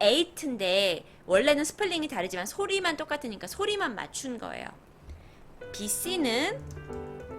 eight인데 원래는 스펠링이 다르지만 소리만 똑같으니까 소리만 맞춘 거예요. BC는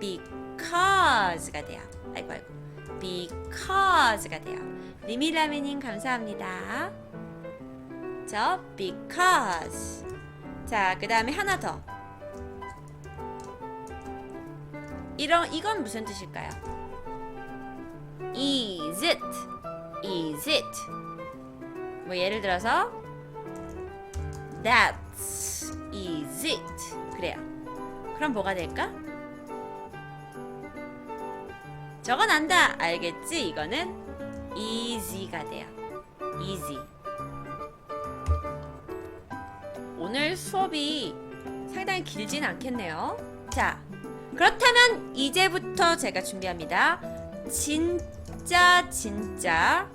because가 돼요. 아이고 아이고. because가 돼요. 리미라미님 감사합니다. 저 because. 자, 그 다음에 하나 더. 이런 이건 무슨 뜻일까요? Is it? Is it? 뭐 예를 들어서 That's is it? 그래요. 그럼 뭐가 될까? 저건 안다. 알겠지? 이거는 easy가 돼요. easy. 오늘 수업이 상당히 길진 않겠네요. 자, 그렇다면 이제부터 제가 준비합니다. 진짜 진짜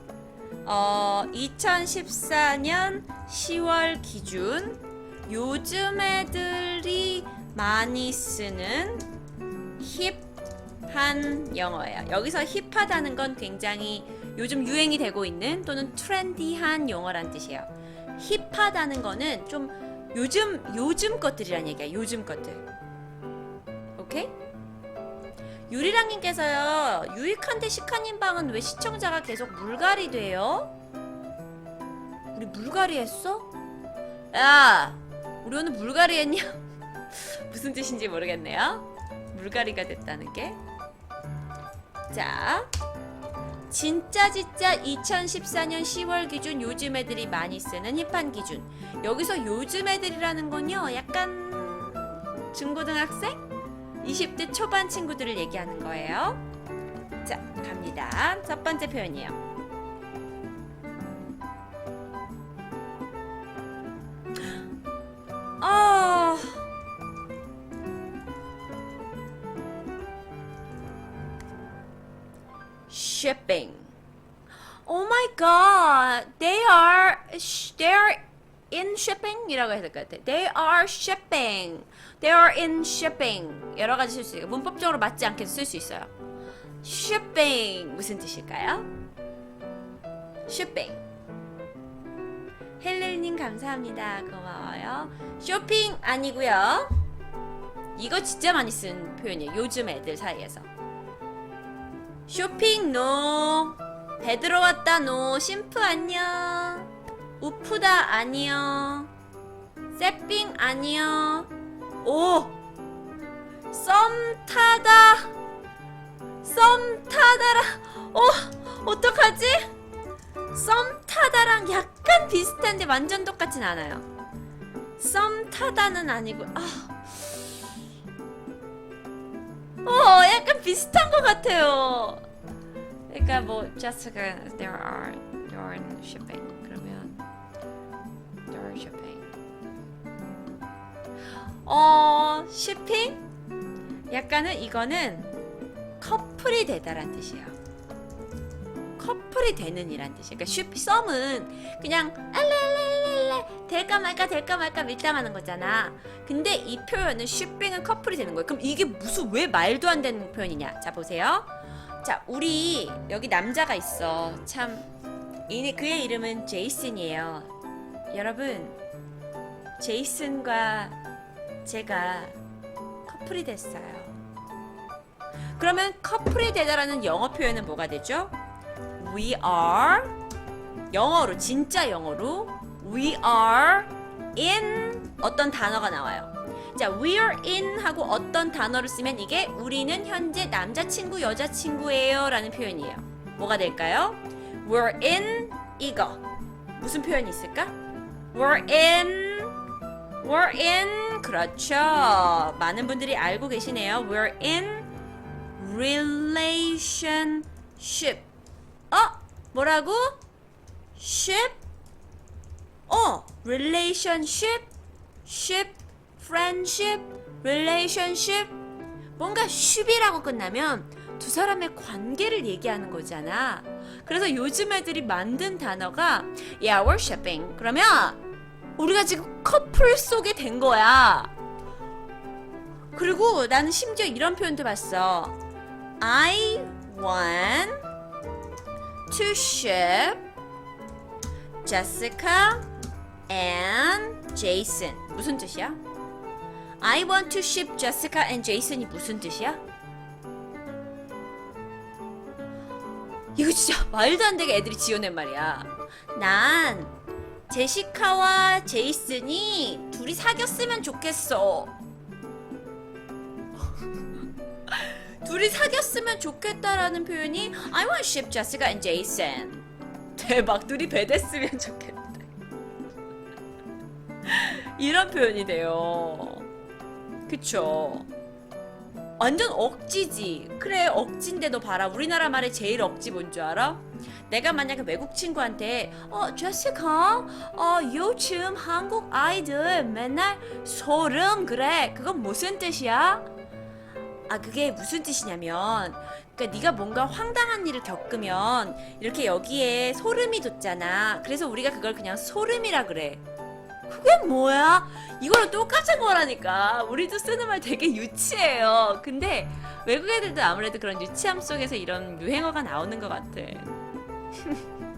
어 2014년 10월 기준 요즘 애들이 많이 쓰는 힙한 영어예요. 여기서 힙하다는 건 굉장히 요즘 유행이 되고 있는 또는 트렌디한 용어란 뜻이에요. 힙하다는 거는 좀 요즘 요즘 것들이란 얘기야. 요즘 것들. 오케이? 유리랑님께서요 유익한데 시카님 방은 왜 시청자가 계속 물갈이 돼요? 우리 물갈이 했어? 야 우리 오늘 물갈이 했냐? 무슨 뜻인지 모르겠네요 물갈이가 됐다는 게 자, 진짜 진짜 2014년 10월 기준 요즘 애들이 많이 쓰는 힙한 기준. 여기서 요즘 애들이라는 건요, 약간 중고등학생? 20대 초반 친구들을 얘기하는 거예요. 자, 갑니다. 첫 번째 표현이에요. 아. shipping. Oh my god. They are they are in shipping이라고 해야 될 것 같아. They are shipping. They are in shipping. 여러 가지 쓸 수 있어요. 문법적으로 맞지 않게 쓸 수 있어요. shipping 무슨 뜻일까요? shipping. 헬렐님 감사합니다. 고마워요. 쇼핑 아니고요. 이거 진짜 많이 쓴 표현이에요. 요즘 애들 사이에서. 쇼핑 노. 배 들어 왔다 노. 심프 안녕. 우프다 아니요. 세핑 아니요. 오. 썸 타다. 썸 타다라. 어, 어떡하지? 썸 타다랑 약간 비슷한데 완전 똑같진 않아요. 썸 타다는 아니고 아. 어, 약간 비슷한 것 같아요. 그러니까 뭐 Jessica, there are, are in shipping. 어, shipping? 약간은 이거는 커플이 되다란 뜻이에요. 커플이 되는 이란 뜻이에요. 그러니까 쉽, 썸은 그냥 알레알레알레 될까 말까 될까 말까 밀당하는 거잖아. 근데 이 표현은 shipping은 커플이 되는 거예요. 그럼 이게 무슨 왜 말도 안 되는 표현이냐? 자 보세요. 자 우리 여기 남자가 있어. 참 이, 그의 이름은 제이슨이에요. 여러분 제이슨과 제가 커플이 됐어요. 그러면 커플이 되다라는 영어 표현은 뭐가 되죠? We are 영어로 진짜 영어로 we are in 어떤 단어가 나와요. 자, we're in 하고 어떤 단어를 쓰면 이게 우리는 현재 남자친구 여자친구예요 라는 표현이에요. 뭐가 될까요? We're in 이거 무슨 표현이 있을까? We're in We're in 그렇죠. 많은 분들이 알고 계시네요. We're in relationship. 어? 뭐라고? ship? 어, relationship, ship, friendship, relationship. 뭔가 ship이라고 끝나면 두 사람의 관계를 얘기하는 거잖아. 그래서 요즘 애들이 만든 단어가 yeah, we're shipping. 그러면 우리가 지금 커플 속에 된 거야. 그리고 나는 심지어 이런 표현도 봤어. I want to ship Jessica and Jason. 무슨 뜻이야? I want to ship Jessica and Jason이 무슨 뜻이야? 이거 진짜 말도 안 되게 애들이 지어낸 말이야. 난 제시카와 제이슨이 둘이 사귀었으면 좋겠어. 둘이 사귀었으면 좋겠다라는 표현이 I want ship Jessica and Jason. 대박, 둘이 배됐으면 좋겠다. 이런 표현이 돼요. 그쵸? 완전 억지지. 그래, 억지인데 너 봐라. 우리나라 말에 제일 억지 뭔 줄 알아? 내가 만약에 외국 친구한테 어, 제시카, 어, 요즘 한국 아이들 맨날 소름 그래. 그건 무슨 뜻이야? 아, 그게 무슨 뜻이냐면 그러니까 네가 뭔가 황당한 일을 겪으면 이렇게 여기에 소름이 돋잖아. 그래서 우리가 그걸 그냥 소름이라 그래. 그게 뭐야? 이거랑 똑같은 거라니까. 우리도 쓰는 말 되게 유치해요. 근데 외국 애들도 아무래도 그런 유치함 속에서 이런 유행어가 나오는 것 같아.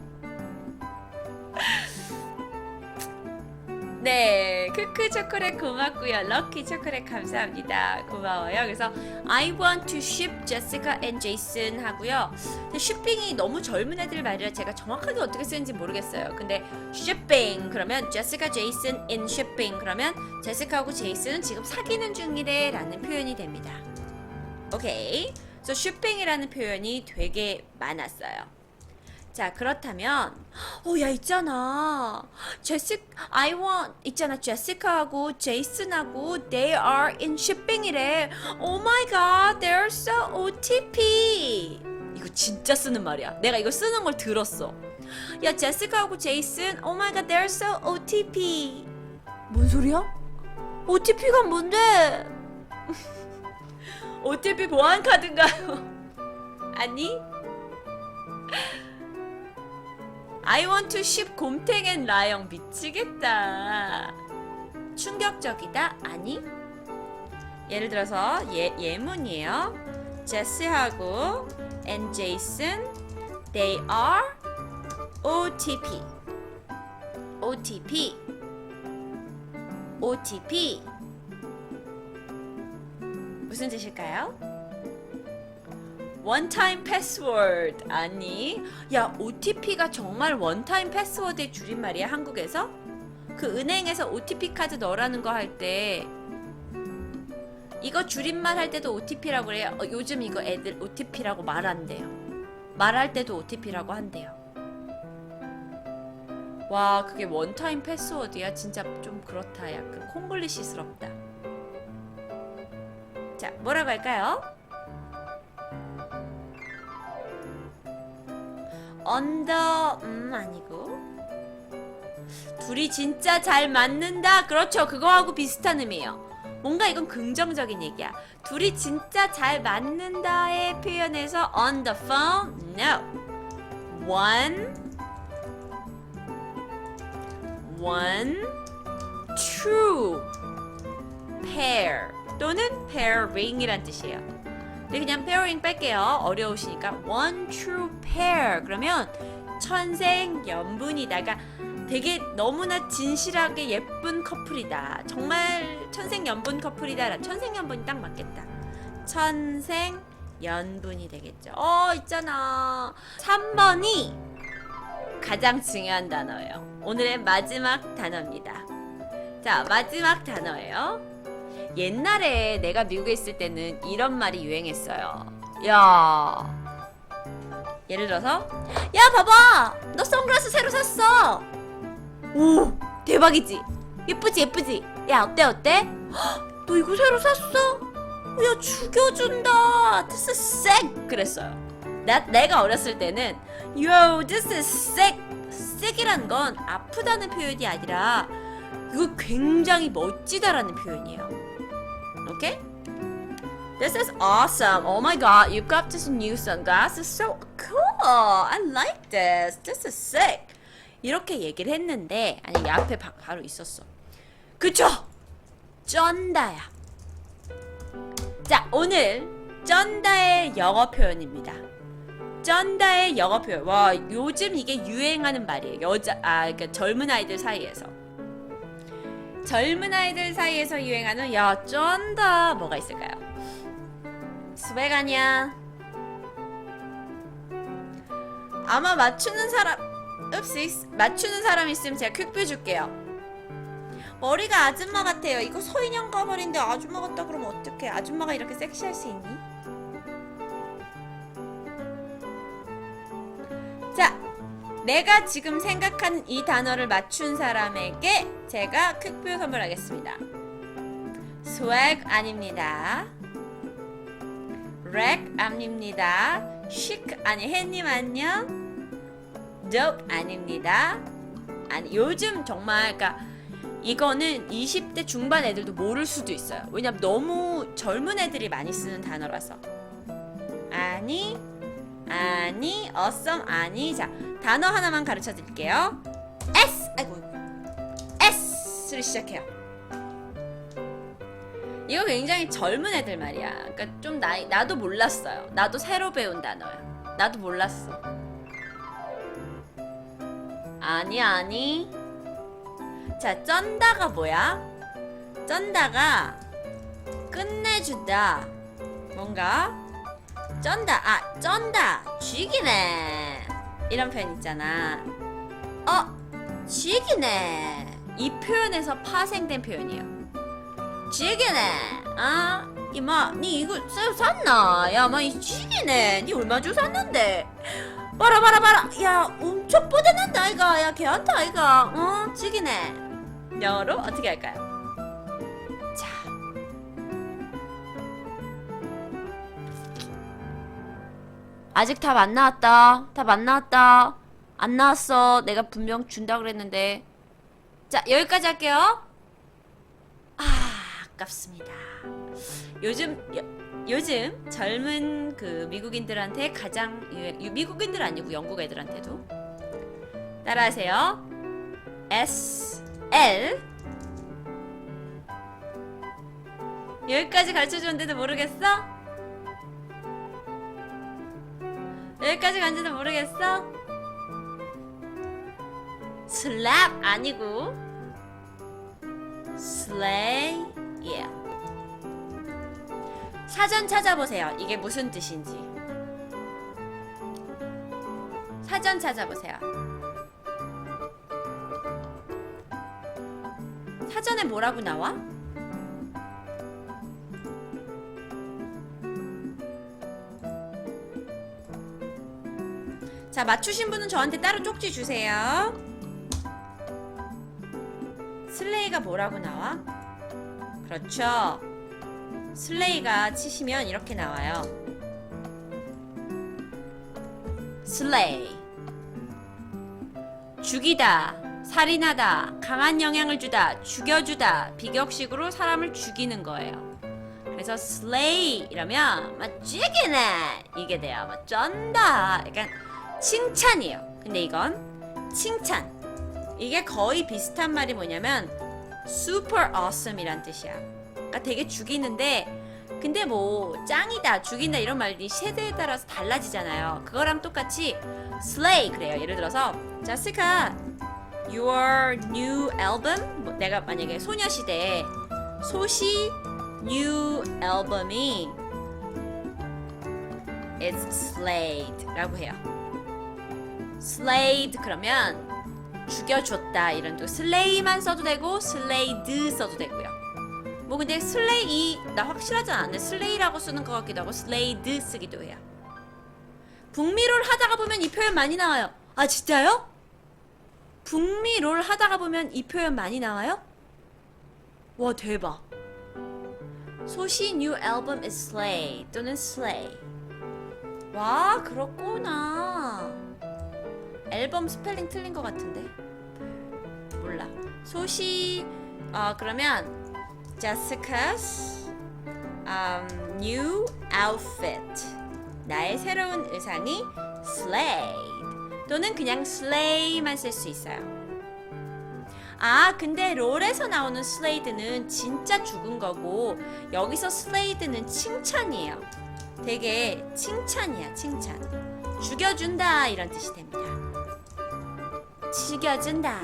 네, 크크 초콜릿 고맙고요. 럭키 초콜릿 감사합니다. 고마워요. 그래서 I want to ship Jessica and Jason 하고요. shipping이 너무 젊은 애들 말이라 제가 정확하게 어떻게 쓰는지 모르겠어요. 근데 shipping 그러면 Jessica, Jason in shipping 그러면 제시카하고 제이슨은 지금 사귀는 중이래라는 표현이 됩니다. 오케이. 그래서 shipping이라는 표현이 되게 많았어요. 자 그렇다면 어 야 있잖아. 제시 I want 있잖아 제시카하고 제이슨하고 they are in shipping이래. Oh my god they're so OTP 이거 진짜 쓰는 말이야. 내가 이거 쓰는 걸 들었어. 야 제시카하고 제이슨 Oh my god they're so OTP 뭔 소리야? OTP가 뭔데? OTP 보안 카드인가요? 아니 I want to ship 곰탱 앤 라영 미치겠다. 충격적이다? 아니? 예를 들어서 예, 예문이에요. 제스하고 and Jason they are OTP OTP OTP 무슨 뜻일까요? 원타임 패스워드 아니? 야 OTP가 정말 원타임 패스워드의 줄임말이야 한국에서? 그 은행에서 OTP 카드 넣으라는 거 할 때. 이거 줄임말 할 때도 OTP라고 그래요? 어, 요즘 이거 애들 OTP라고 말한대요. 말할 때도 OTP라고 한대요. 와 그게 원타임 패스워드야? 진짜 좀 그렇다. 약간 콩글리시스럽다. 자 뭐라고 할까요? 언더 음 아니고. 둘이 진짜 잘 맞는다? 그렇죠. 그거하고 비슷한 의미예요. 뭔가 이건 긍정적인 얘기야. 둘이 진짜 잘 맞는다의 표현에서 on the phone no. One. One. True pair. 또는 pairing이란 뜻이에요 근데 그냥 pairing 뺄게요. 어려우시니까 one true pair 그러면 천생 연분이다. 그러니까 되게 너무나 진실하게 예쁜 커플이다. 정말 천생 연분 커플이다. 천생 연분이 딱 맞겠다. 천생 연분이 되겠죠. 어 있잖아. 3번이 가장 중요한 단어예요. 오늘의 마지막 단어입니다. 자 마지막 단어예요. 옛날에 내가 미국에 있을 때는 이런 말이 유행했어요. 야. 예를 들어서 야 봐봐! 너 선글라스 새로 샀어. 오 대박이지? 예쁘지 예쁘지? 야 어때 어때 헉, 너 이거 새로 샀어? 야 죽여준다! This is sick! 그랬어요. 나, 내가 어렸을 때는 yo this is sick! sick이란 건 아프다는 표현이 아니라 이거 굉장히 멋지다라는 표현이에요 Okay? This is awesome. Oh my god, you've got this new sunglasses. So cool. I like this. This is sick. 이렇게 얘기를 했는데 아니 앞에 바, 바로 있었어. 그쵸? 쩐다야. 자, 오늘 쩐다의 영어 표현입니다. 쩐다의 영어 표현. 와, 요즘 이게 유행하는 말이에요. 여자, 아, 그러니까 젊은 아이들 사이에서. 젊은 아이들 사이에서 유행하는 야, 쩐다. 뭐가 있을까요? 스웩 아니야. 아마 맞추는 사람, 읍시, 맞추는 사람 있으면 제가 퀵뷰 줄게요. 머리가 아줌마 같아요. 이거 서인형 가발인데 아줌마 같다 그러면 어떡해? 아줌마가 이렇게 섹시할 수 있니? 내가 지금 생각한 이 단어를 맞춘 사람에게 제가 퀵뷰 선물하겠습니다. swag 아닙니다. 렉 아닙니다. chic 아니 햇님 안녕. dope 아닙니다. 아니 요즘 정말 그러니까 이거는 20대 중반 애들도 모를 수도 있어요. 왜냐면 너무 젊은 애들이 많이 쓰는 단어라서. 아니, 아니, awesome, 아니. 자, 단어 하나만 가르쳐 드릴게요. S, 아이고, S를 시작해요. 이거 굉장히 젊은 애들 말이야. 그러니까 좀 나이, 나도 몰랐어요. 나도 새로 배운 단어야. 나도 몰랐어. 아니, 아니. 자, 쩐다가 뭐야? 쩐다가 끝내주다. 뭔가 쩐다. 아, 쩐다. 쥐기네. 이런 표현 있잖아. 어, 쥐기네. 이 표현에서 파생된 표현이에요. 쥐기네. 아, 이마, 니 이거 샀나? 야, 마이 쥐기네. 니 얼마 주고 샀는데? 봐라, 봐라, 봐라. 야, 엄청 뽀대난다, 아이가. 야, 걔한테, 아이가. 어, 쥐기네. 영어로 어떻게 할까요? 아직 답 안 나왔다. 답 안 나왔다. 안 나왔어. 내가 분명 준다 그랬는데. 자, 여기까지 할게요. 아, 아깝습니다. 요즘 요, 요즘 젊은 그 미국인들한테 가장 유행, 유- 미국인들 아니고 영국 애들한테도 따라하세요. S L 여기까지 가르쳐 줬는데도 모르겠어? 여기까지 간지도 모르겠어? slap 아니고 slay yeah 사전 찾아보세요 이게 무슨 뜻인지 사전 찾아보세요 사전에 뭐라고 나와? 자, 맞추신 분은 저한테 따로 쪽지 주세요. 슬레이가 뭐라고 나와? 그렇죠. 슬레이가 치시면 이렇게 나와요. 슬레이. 죽이다, 살인하다, 강한 영향을 주다, 죽여주다, 비격식으로 사람을 죽이는 거예요. 그래서 slay 이러면 막 죽이네 이게 돼요. 막 쩐다. 약간 칭찬이에요. 근데 이건 칭찬. 이게 거의 비슷한 말이 뭐냐면 super awesome이란 뜻이야. 그러니까 되게 죽이는데 근데 뭐 짱이다, 죽인다 이런 말이 세대에 따라서 달라지잖아요. 그거랑 똑같이 slay 그래요. 예를 들어서 자 스카 your new album 뭐 내가 만약에 소녀시대 소시 new 앨범이 is slayed라고 해요. Slayed 그러면 죽여줬다 이런 또 slay만 써도 되고 slayed 써도 되고요. 뭐 근데 slay 나 확실하지 않은데 slay라고 쓰는 것 같기도 하고 slayed 쓰기도 해요. 북미롤 하다가 보면 이 표현 많이 나와요. 아 진짜요? 북미롤 하다가 보면 이 표현 많이 나와요? 와 대박. 소시 new album is slay 또는 slay. 와 그렇구나. 앨범 스펠링 틀린 것 같은데. 몰라. 소시 아 그러면 Jessica's um, new outfit 나의 새로운 의상이 slay 또는 그냥 slay만 쓸 수 있어요. 아, 근데 롤에서 나오는 슬레이드는 진짜 죽은 거고 여기서 슬레이드는 칭찬이에요. 되게 칭찬이야, 칭찬. 죽여준다 이런 뜻이 됩니다. 죽여준다.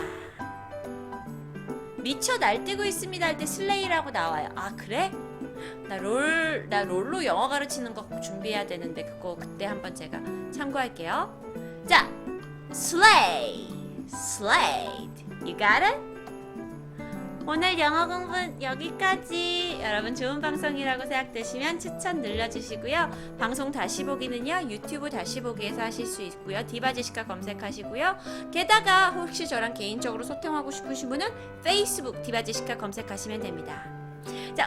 미쳐 날뛰고 있습니다 할 때 슬레이라고 나와요. 아 그래? 나 롤, 나 롤로 영어 가르치는 거 준비해야 되는데 그거 그때 한번 제가 참고할게요. 자, slay, slayed. You got it? 오늘 영어 공부는 여기까지. 여러분 좋은 방송이라고 생각되시면 추천 눌러주시고요. 방송 다시 보기는요 유튜브 다시 보기에서 하실 수 있고요. 디바제시카 검색하시고요. 게다가 혹시 저랑 개인적으로 소통하고 싶으신 분은 페이스북 디바제시카 검색하시면 됩니다. 자